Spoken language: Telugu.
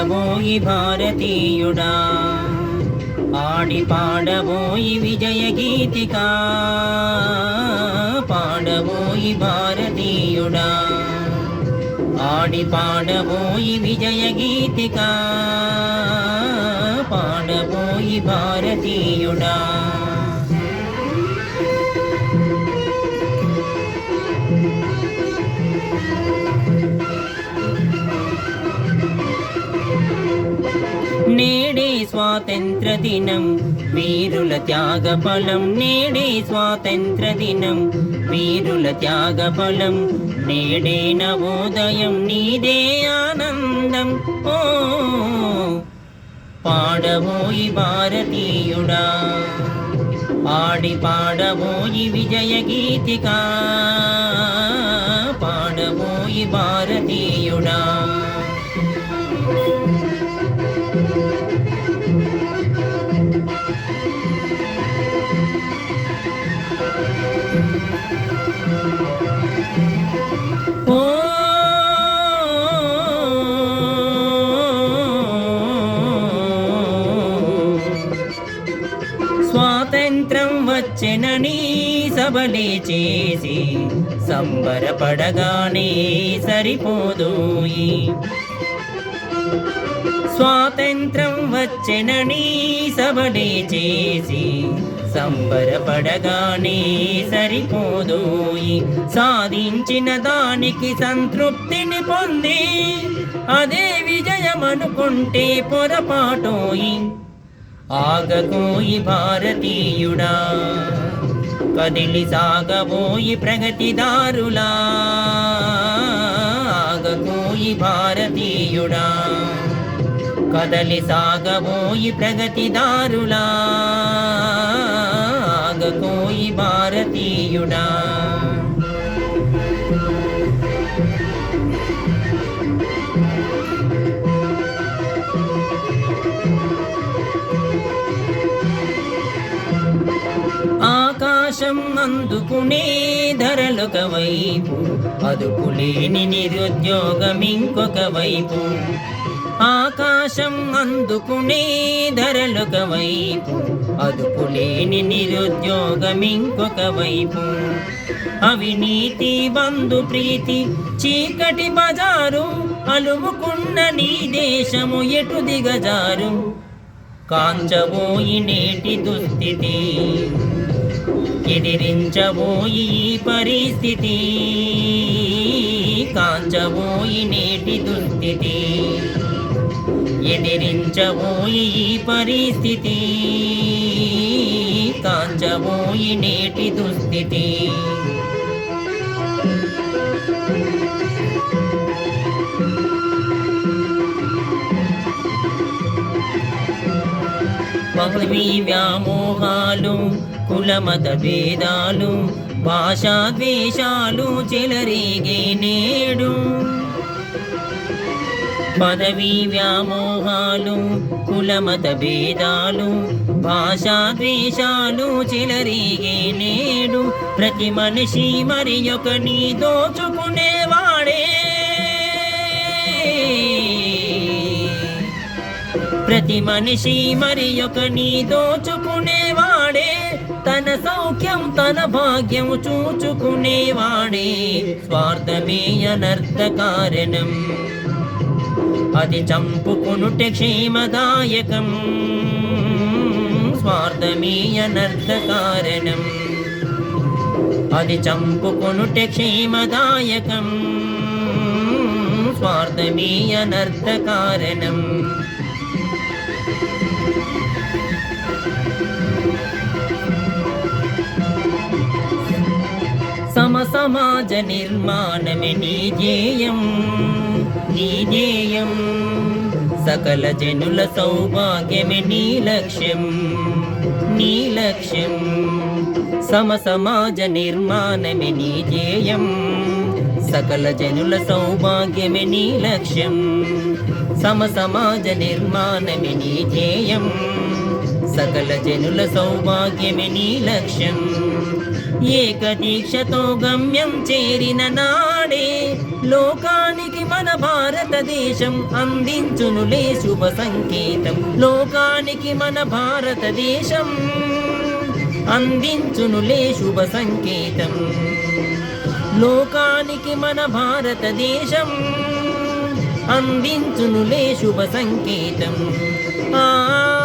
పాడబోయి భారతీయుడా. Audi పాడబోయి Vijaya Geethika. పాడబోయి భారతీయుడా. Audi పాడబోయి Vijaya Geethika. పాడబోయి భారతీయుడా. thank you స్వాతంత్ర దినం వీరుల త్యాగ ఫలం నేడే స్వాతంత్ర దినం వీరుల త్యాగ ఫలం నేడే నవోదయం నీదే ఆనందం ఓ పాడబోయి భారతీయుడా ఆడి పాడబోయి విజయ గీతిక పాడబోయి భారతీయుడా వచ్చెనని సబలే చేసి సంబరపడగానే సరిపోదోయి స్వాతంత్రం వచ్చెనని సబలే చేసి సంబరపడగానే సరిపోదోయి సాధించిన దానికి సంతృప్తిని పొంది అదే విజయమనుకుంటే పొరపాటోయి ఆగకోయి భారతీయుడా కదిలి సాగబోయి ప్రగతిదారులా ఆగకోయి భారతీయుడా కదలి సాగబోయి ప్రగతిదారులా ఆగకోయి భారతీయుడా. ఆకాశం అందుకునే ధరలొక వైపు అదుపులేని నిరుద్యోగం ఇంకొక వైపు. ఆకాశం అందుకునే ధరలొక వైపు అదుపులేని నిరుద్యోగం ఇంకొక వైపు. అవినీతి బంధు ప్రీతి చీకటి బజారు అలుముకున్న నీ దేశము ఎటు దిగజారు? కాంచబోయి నేటి దుస్థితి. ఎదిరించబోయి పరిస్థితి కాంచబోయి నేటి దుస్థితి. ఎదిరించబోయి పరిస్థితి కాంచబోయి నేటి దుస్థితి. పదవి వ్యామోహాలు కులమత భేదాలు భాషా ద్వేషాలు చెలరేగే నేడు. పదవి వ్యామోహాలు కులమత భేదాలు భాషా ద్వేషాలు చెలరేగే నేడు. ప్రతి మనిషి మరి ఒక నీ దోచుకునేవాడే ప్రతి మనిషి మరి ఒక నీ దోచుకునేవాడే తన సౌఖ్యం తన భాగ్యం చూచుకునేవాడే స్వార్థమే అనర్థ కారణం అది చంపుకునుట క్షేమదాయకం. స్వార్థమే అనర్థ కారణం అది చంపుకొనుట క్షేమదాయకం. స్వార్థమే అనర్థ సమాజ నిర్మాణమే నీ ధ్యేయం. నీ ధ్యేయం. సకల జనుల సౌభాగ్యమే నీ లక్ష్యం. నీ లక్ష్యం. సమ సమాజ నిర్మాణమే నీ ధ్యేయం. సకల జనుల సౌభాగ్యమే నీ లక్ష్యం. సమ సమాజ నిర్మాణమే నీ ధ్యేయం. సకల జనుల సౌభాగ్యమే నీ లక్ష్యం. ఏక దీక్షతో గమ్యం చేరిన నాడే లోకానికి మన భారతదేశం అందించునులే శుభ సంకేతం. లోకానికి మన భారతదేశం అందించునులే శుభ సంకేతం. లోకానికి మన భారతదేశం అందించునులే శుభ సంకేతం. ఆ